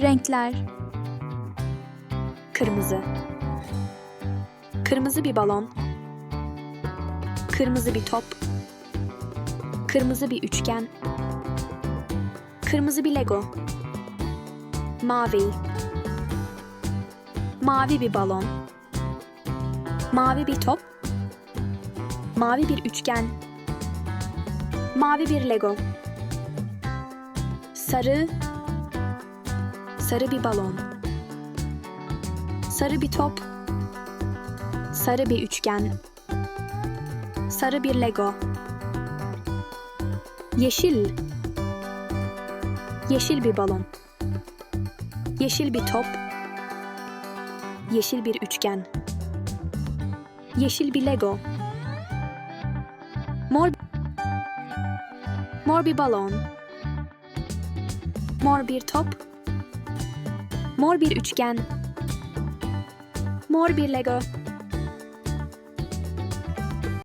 Renkler. Kırmızı. Kırmızı bir balon. Kırmızı bir top. Kırmızı bir üçgen. Kırmızı bir Lego. Mavi. Mavi bir balon. Mavi bir top. Mavi bir üçgen. Mavi bir Lego. Sarı. Sarı bir balon. Sarı bir top. Sarı bir üçgen. Sarı bir Lego. Yeşil. Yeşil bir balon. Yeşil bir top. Yeşil bir üçgen. Yeşil bir Lego. Mor Mor bir balon. Mor bir top. Mor bir üçgen. Mor bir Lego.